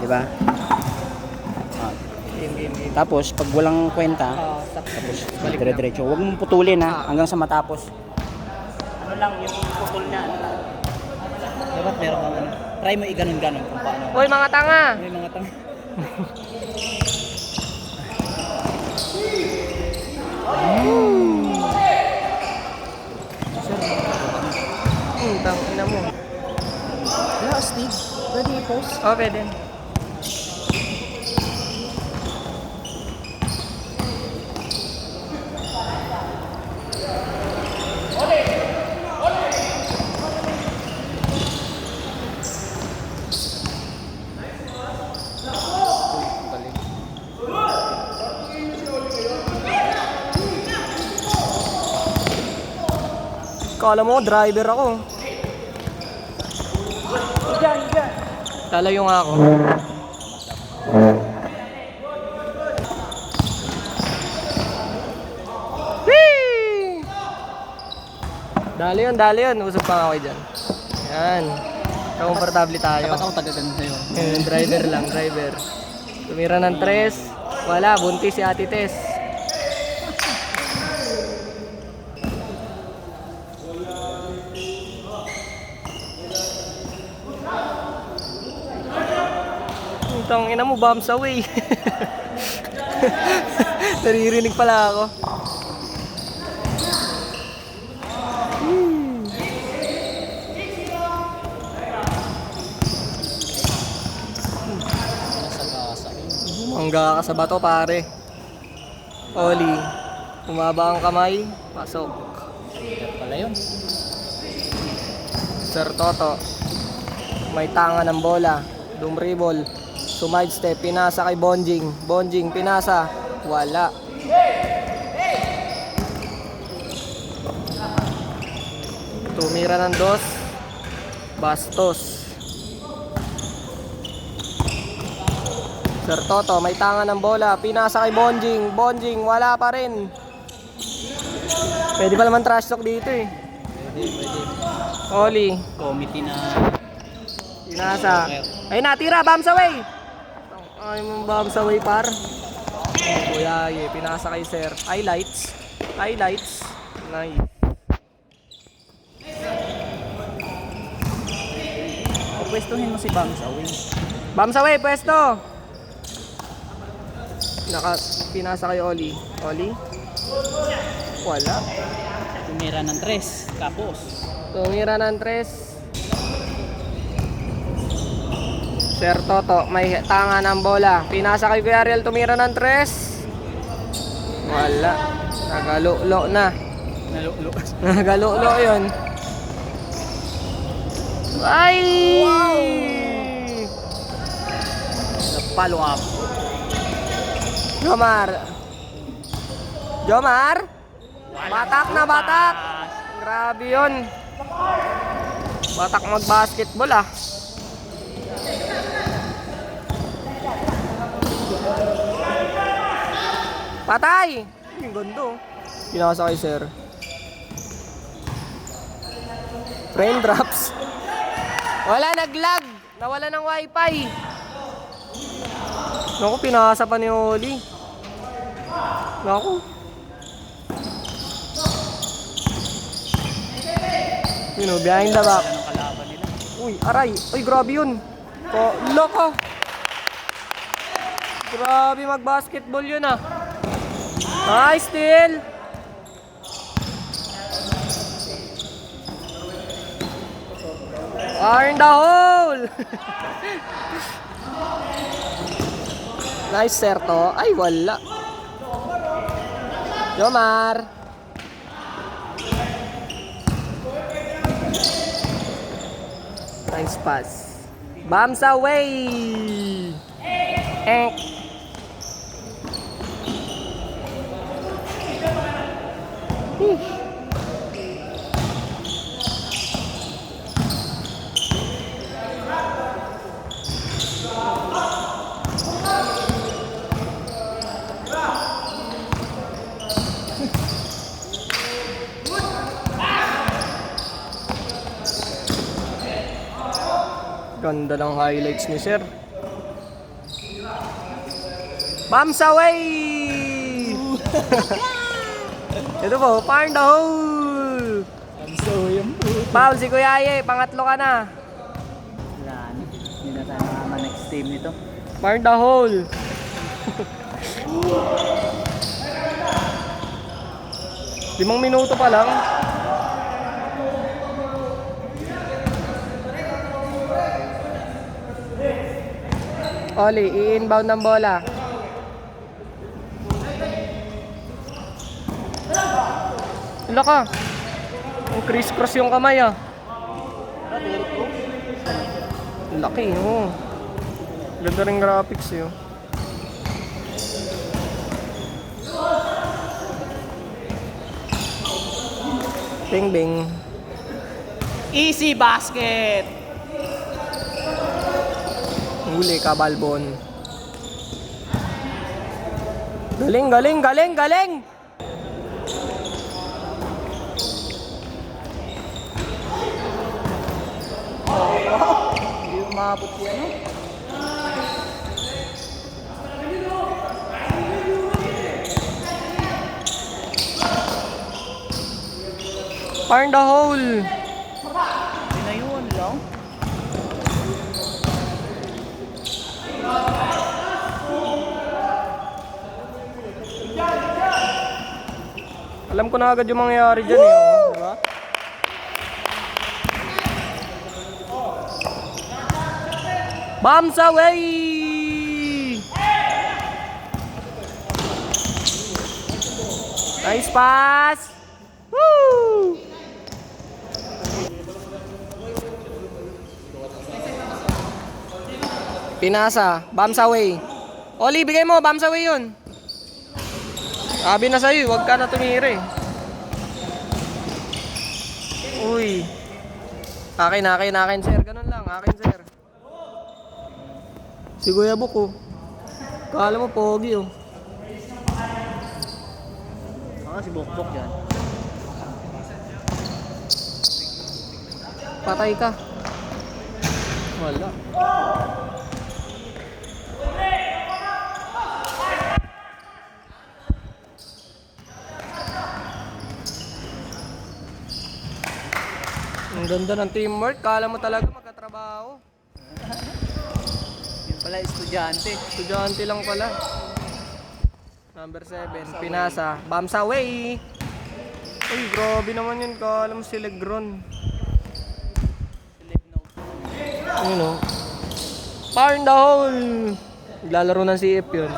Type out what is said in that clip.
Di ba? Game. Tapos, pag walang kwenta, Ah, stop. tapos Balik dire-diretso. Huwag mong putulin ha, hanggang sa matapos. Ano lang, yung putol niya. Dapat meron kang ano. Try mo i-ganon-ganon kung paano. Hoy mga tanga! May mga tang... Hmm, tang ina mo. Wala, Steve. Pwede i-post. Oh, pwede. Kala mo, driver ako. Lalayo nga ako. Whee! Dali yun, dali yun. Usap pa nga ako dyan. Yan. Komportable tayo. Dapat ako taga-ganon sa'yo. Driver lang, driver. Tumira ng tres. Wala, buntis si Ate Tess. Itong ina mo, bombs away. Naririnig pala ako. Mangga ka sa bato pare. Oli, umaba ang kamay, pasok. pala yun. Sir Toto, may tanga ng bola, dumribol, sumide step, pinasa kay Bonjing, Bonjing, pinasa, wala. Tumira ng dos, Bastos. Sir Toto, may tanga ng bola, pinasa kay Bonjing, Bonjing, wala pa rin. Pwede pa naman trash talk dito eh. Pwede, pwede. Oli, Committee na... Pinasa. Ay natira, bombs away. Ay mo bombs away par. Kuya, ye, pinasa kay sir. Highlights. Highlights. Nice. Pupwestuhin mo si Bangs away. Bombs away, pwesto. Naka, pinasa kay Oli. Oli? Wala. Tumira ng tres. Tapos. Tumira ng tres. Sir Toto, may tanga ng bola. Pinasa kay Kuya Ariel, tumira ng tres. Wala. Nagalulo na. Nalulo. Nagalulo yun. Ay! Follow up. Jomar. Jomar? Batak na batak. Grabe yun. Batak mag-basketball ah. Patay! Ang ganda oh. Pinasa kay sir. Frame drops. Wala, naglag. Nawala ng wifi. Naku, pinasa pa ni Oli. Naku. Yun o, behind the back. Uy, aray. Uy, grabe yun. Ko, loko. Grabe mag-basketball yun ah. Nice steal. Fire in the hole. nice serto. Ay, wala. Jomar. Nice pass. Bombs away. Eh. Ganda ng highlights ni sir. Bams away! Ito po, farm the hole! Bams away ang puto. Si Kuya Aye, pangatlo ka na. Wala, hindi na tayo mga next team nito. Farm the hole! Limang minuto pa lang. Oli, i-inbound ng bola. Ka. Ang criss-cross yung kamay ah. Laki, oh. Ganda rin graphics eh. oh. Bing bing. Easy basket! Huli ka, Balbon. Galing, galing, galing, galing! Hindi umabot yan. no? In the hole! Yun na yun lang. Alam ko na agad yung mangyayari dyan eh. Oh, di ba? Bombs away! Nice pass! Woo! Pinasa, bombs away. Oli, bigay mo, bombs away yun. Sabi na sa'yo, huwag ka na tumira eh. Uy. Akin, akin, akin, sir. Ganun lang, akin, sir. Si Kuya Buk, oh. Kala mo, pogi, oh. Ah, si Bokbok yan. Patay ka. Wala. Ang ganda ng teamwork. Kala mo talaga magkatrabaho. Yun pala, estudyante. Estudyante lang pala. Number 7, Pinasa. Bamsa way! Uy, grabe naman yun. Kala mo si Legron. Ayun o. Fire in the hole! Naglalaro ng CF yun.